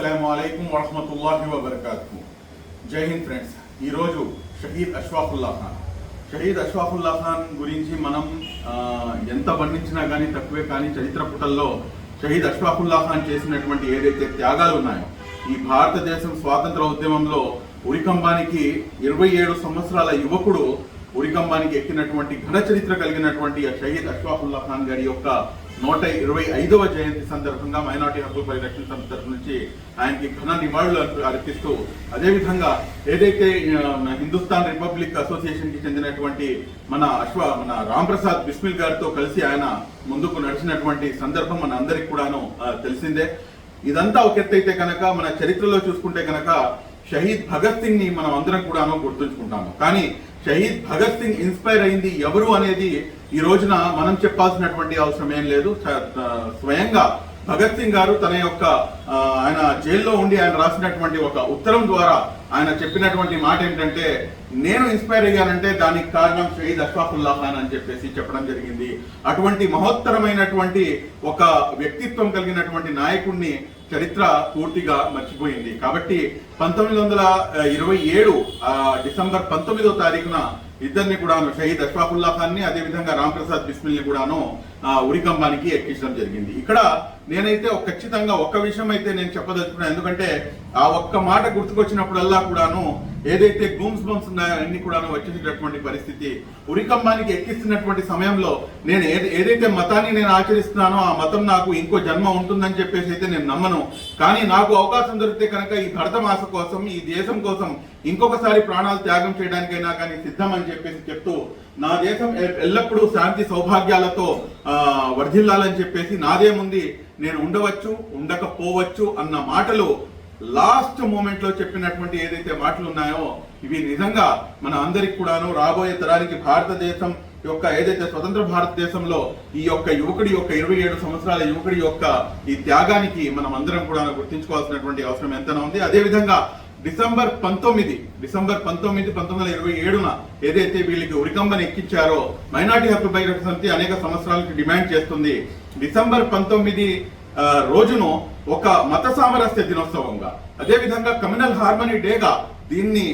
అస్సలం అయికం వరహమతుల్లాహి వబర్కాతు జై హింద్ ఫ్రెండ్స్ ఈరోజు షహీద్ అష్వాఫుల్లా ఖాన్. షహీద్ అష్వాఫుల్లా ఖాన్ గురించి మనం ఎంత వర్ణించినా కానీ తక్కువే కానీ చరిత్ర పుటల్లో షహీద్ అష్వాఫుల్లా ఖాన్ చేసినటువంటి ఏదైతే త్యాగాలు ఉన్నాయో ఈ భారతదేశం స్వాతంత్ర ఉద్యమంలో ఉరికంబానికి ఇరవై ఏడు సంవత్సరాల యువకుడు ఉరికంబానికి ఎక్కినటువంటి ఘన చరిత్ర కలిగినటువంటి షహీద్ అష్వాఫుల్లా ఖాన్ గారి యొక్క నూట ఇరవై ఐదవ జయంతి సందర్భంగా మైనార్టీ హక్కుల పరిరక్షణ సంస్థ తరఫు నుంచి ఆయనకి ఘన నివాళులు అర్పిస్తూ అదేవిధంగా ఏదైతే మన హిందుస్థాన్ రిపబ్లిక్ అసోసియేషన్కి చెందినటువంటి మన అశ్వ మన రామ్ ప్రసాద్ బిస్మిల్ గారితో కలిసి ఆయన ముందుకు నడిచినటువంటి సందర్భం మన అందరికి కూడాను తెలిసిందే. ఇదంతా ఒక ఎత్తు అయితే కనుక మన చరిత్రలో చూసుకుంటే కనుక షహీద్ భగత్ సింగ్ని మనం అందరం కూడాను గుర్తుంచుకుంటాము. కానీ షహీద్ భగత్ సింగ్ ఇన్స్పైర్ అయింది ఎవరు అనేది ఈ రోజున మనం చెప్పాల్సినటువంటి అవసరం ఏం లేదు. స్వయంగా భగత్ సింగ్ గారు తన యొక్క ఆయన జైల్లో ఉండి ఆయన రాసినటువంటి ఒక ఉత్తరం ద్వారా ఆయన చెప్పినటువంటి మాట ఏంటంటే నేను ఇన్స్పైర్ అయ్యానంటే దానికి కారణం షహీద్ అష్ఫాఫుల్లా ఖాన్ అని చెప్పేసి చెప్పడం జరిగింది. అటువంటి మహోత్తరమైనటువంటి ఒక వ్యక్తిత్వం కలిగినటువంటి నాయకుడిని చరిత్ర పూర్తిగా మర్చిపోయింది. కాబట్టి పంతొమ్మిది వందల ఇరవై ఏడు డిసెంబర్ పంతొమ్మిదో తారీఖున ఇద్దరిని కూడాను షహీద్ అష్ఫాఫుల్లా ఖాన్ని అదేవిధంగా రామ్ ప్రసాద్ బిస్మిల్ కూడాను ఉరికంబానికి ఎక్కించడం జరిగింది. ఇక్కడ నేనైతే ఖచ్చితంగా ఒక్క విషయం అయితే నేను చెప్పదలుచుకున్నాను ఎందుకంటే ఆ ఒక్క మాట గుర్తుకొచ్చినప్పుడల్లా కూడాను ఏదైతే గూమ్స్ బంప్స్ ఉన్నాయో అన్ని కూడా వచ్చేటటువంటి పరిస్థితి. ఉరికంబానికి ఎక్కిస్తున్నటువంటి సమయంలో నేను ఏదైతే మతాన్ని నేను ఆచరిస్తున్నానో ఆ మతం నాకు ఇంకో జన్మ ఉంటుందని చెప్పేసి అయితే నేను నమ్మను. కానీ నాకు అవకాశం దొరికితే కనుక ఈ భరతమాస కోసం ఈ దేశం కోసం ఇంకొకసారి ప్రాణాలు త్యాగం చేయడానికైనా కానీ సిద్ధం అని చెప్పేసి చెప్తూ నా దేశం ఎ- ఎల్లప్పుడూ శాంతి సౌభాగ్యాలతో వర్ధిల్లాలని చెప్పేసి నాదేముంది నేను ఉండవచ్చు ఉండకపోవచ్చు అన్న మాటలు లాస్ట్ మూమెంట్లో చెప్పినటువంటి ఏదైతే మాటలు ఉన్నాయో ఇవి నిజంగా మన అందరికి కూడాను రాబోయే తరానికి భారతదేశం యొక్క ఏదైతే స్వతంత్ర భారతదేశంలో ఈ యొక్క యువకుడి యొక్క ఇరవై ఏడు సంవత్సరాల యువకుడి యొక్క ఈ త్యాగానికి మనం అందరం కూడా గుర్తించుకోవాల్సినటువంటి అవసరం ఎంతనా ఉంది. అదే విధంగా డిసెంబర్ పంతొమ్మిది డిసెంబర్ పంతొమ్మిది పంతొమ్మిది వందల ఇరవై ఏడున ఏదైతే వీళ్ళకి ఉరికంబని ఎక్కించారో మైనార్టీ హక్కు బహిరంగ సమితి అనేక సంవత్సరాలకి డిమాండ్ చేస్తుంది. డిసెంబర్ పంతొమ్మిది రోజును ఒక మత సామరస్య దినోత్సవంగా అదేవిధంగా కమ్యూనల్ హార్మనీ డేగా దీన్ని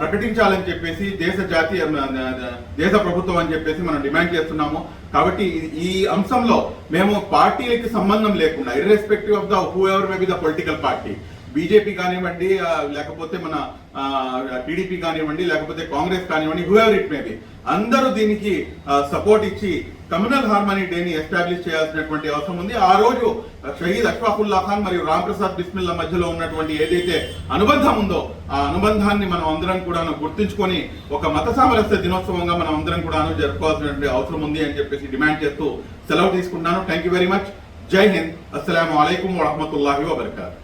ప్రకటించాలని చెప్పేసి దేశ జాతీయ దేశ ప్రభుత్వం అని చెప్పేసి మనం డిమాండ్ చేస్తున్నాము. కాబట్టి ఈ- అంశంలో మేము పార్టీలకి సంబంధం లేకుండా irrespective of the whoever may be the political party BJP కానివ్వండి లేకపోతే మన టీడీపీ కానివ్వండి లేకపోతే కాంగ్రెస్ కానివ్వండి హూఎవర్ ఇట్ మే బి అందరూ దీనికి సపోర్ట్ ఇచ్చి కమ్యూనల్ హార్మనీ డేని ఎస్టాబ్లిష్ చేయాల్సినటువంటి అవసరం ఉంది. ఆ రోజు షహీద్ అష్ఫాఫుల్లా ఖాన్ మరియు రామ్ ప్రసాద్ బిస్మిల్లా మధ్యలో ఉన్నటువంటి ఏదైతే అనుబంధం ఉందో ఆ అనుబంధాన్ని మనం అందరం కూడాను గుర్తుంచుకొని ఒక మత సామరస్య దినోత్సవంగా మనం అందరం కూడాను జరుపుకోవాల్సినటువంటి అవసరం ఉంది అని చెప్పేసి డిమాండ్ చేస్తూ సెలవు తీసుకుంటున్నాను. థ్యాంక్ యూ వెరీ మచ్ జై హింద్. అస్సలం అయికం వరహమతుల్లాహి వబర్కాతు.